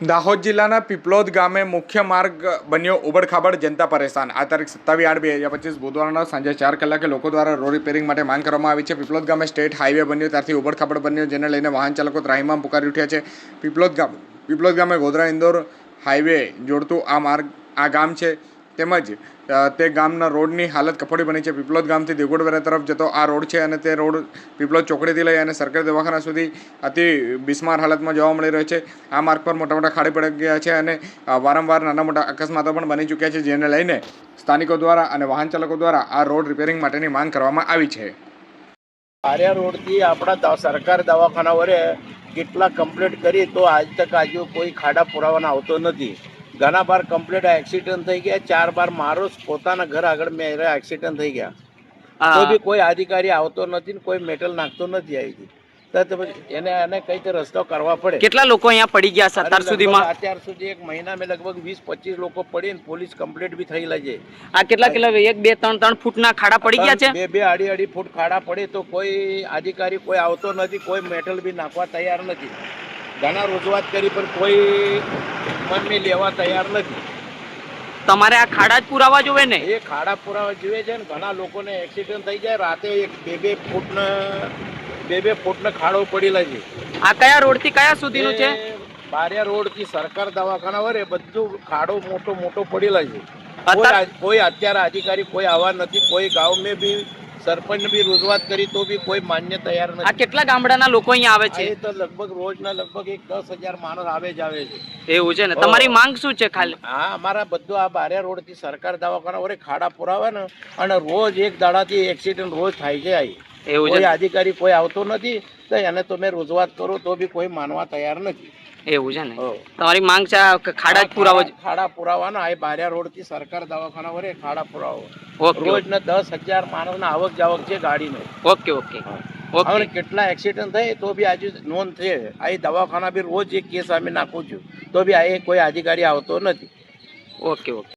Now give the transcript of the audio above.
દાહોદ જિલ્લાના પીપલોદ ગામે મુખ્ય માર્ગ બન્યો ઉબડખાબડ જનતા પરેશાન. આ તારીખ સત્તાવીસ આઠ બે હજાર પચીસ બુધવારના સાંજે ચાર કલાકે લોકો દ્વારા રોડ રિપેરિંગ માટે માંગ કરવામાં આવી છે. પીપલોદ ગામે સ્ટેટ હાઈવે બન્યો, ત્યારથી ઉબડખાબડ બન્યો, જેને લઈને વાહન ચાલકો ત્રાહીમામ પુકારી ઉઠ્યા છે. પીપલોદ ગામ, પીપલોદ ગામે ગોધરા ઇન્દોર હાઈવે જોડતું આ માર્ગ, આ ગામ છે. તેમજ તે ગામના રોડની હાલત કફોડી બની છે. પીપલોદ ગામથી દેગોડવેરા તરફ જતો આ રોડ છે અને તે રોડ પીપલોદ ચોકડીથી લઈ અને સરકારી દવાખાના સુધી અતિ બિસ્માર હાલતમાં જોવા મળી રહ્યો છે. આ માર્ગ પર મોટા મોટા ખાડી પડી ગયા છે અને વારંવાર નાના મોટા અકસ્માતો પણ બની ચૂક્યા છે, જેને લઈને સ્થાનિકો દ્વારા અને વાહન ચાલકો દ્વારા આ રોડ રિપેરિંગ માટેની માંગ કરવામાં આવી છે. આર્યા રોડથી આપણા સરકાર દવાખાના વડે કેટલા કમ્પ્લીટ કરી તો આજ તક આજુ કોઈ ખાડા પુરાવાના આવતો નથી. ઘણા બાર કમ્પ્લીટ એક્સિડન્ટ થઈ ગયા. ચાર બાર મારો પોતાના ઘર આગળ મેં એક્સિડન્ટ થઈ ગયા. તો બી કોઈ અધિકારી આવતો નથી ને કોઈ મેટલ નાખતો નથી આવી એને એને કઈ રીતે રસ્તો કરવા પડે. કેટલા લોકો અહીંયા પડી ગયા છે અત્યાર સુધીમાં? અત્યાર સુધી એક મહિના મેં લગભગ વીસ પચીસ લોકો પડી ને પોલીસ કમ્પ્લેટ બી થઈ છે આ કેટલા કેટલા એક બે ત્રણ ત્રણ ફૂટના ખાડા પડી ગયા છે? બે બે અઢી અઢી ફૂટ ખાડા પડે તો કોઈ અધિકારી કોઈ આવતો નથી કોઈ મેટલ બી નાખવા તૈયાર નથી. ઘણા રજૂઆત કરી પણ કોઈ મનની લેવા તૈયાર નથી. તમારે આ ખાડા જ પુરાવા જોવે ને? એ ખાડા પુરાવા જોઈએ છે ને ઘણા લોકોને એક્સિડન્ટ થઈ જાય રાતે એક બે બે ફૂટને બે બે ફૂટનો ખાડો પડેલા છે. આ કયા રોડથી કયા સુધીનું છે? બારિયા રોડથી સરકાર દવાખાના વરે બધું ખાડો મોટો મોટો પડેલા છે. કોઈ અત્યારે- અધિકારી કોઈ આવવા નથી કોઈ ગાંવ મેં બી સરપંચ બી રજૂઆત કરી તો બી કોઈ માન્ય તૈયાર આ કેટલા ગામડાના લોકો અહીંયા આવે છે? એ તો લગભગ રોજના લગભગ એક દસ હજાર માણસ આવે જ આવે છે. એવું છે ને? તમારી માંગ શું છે ખાલી? હા અમારા બધું આ બારે રોડથી સરકાર દવાખાના વરે ખાડા પુરાવે ને અને રોજ એક દાડાથી એક્સિડન્ટ રોજ થાય છે અહીં એવું છે કોઈ અધિકારી કોઈ આવતો નથી તો એને તો મેં રજૂઆત કરું તો બી કોઈ માનવા તૈયાર નથી. એવું છે ને? તમારી માંગ છે ખાડા જ પુરાવા ખાડા- પુરાવાના આ બારિયા રોડથી સરકાર દવાખાના વરે ખાડા પુરાવો. રોજ ને દસ હજાર માણસ આવક જાવક છે ગાડીનો. Okay okay. ઓકે. હવે કેટલા એક્સિડન્ટ થાય તો બી આજે નોંધ છે. આ દવાખાના બી રોજ એક કેસ અમે નાખું છું. તો બી આ કોઈ અધિકારી આવતો નથી. Okay okay.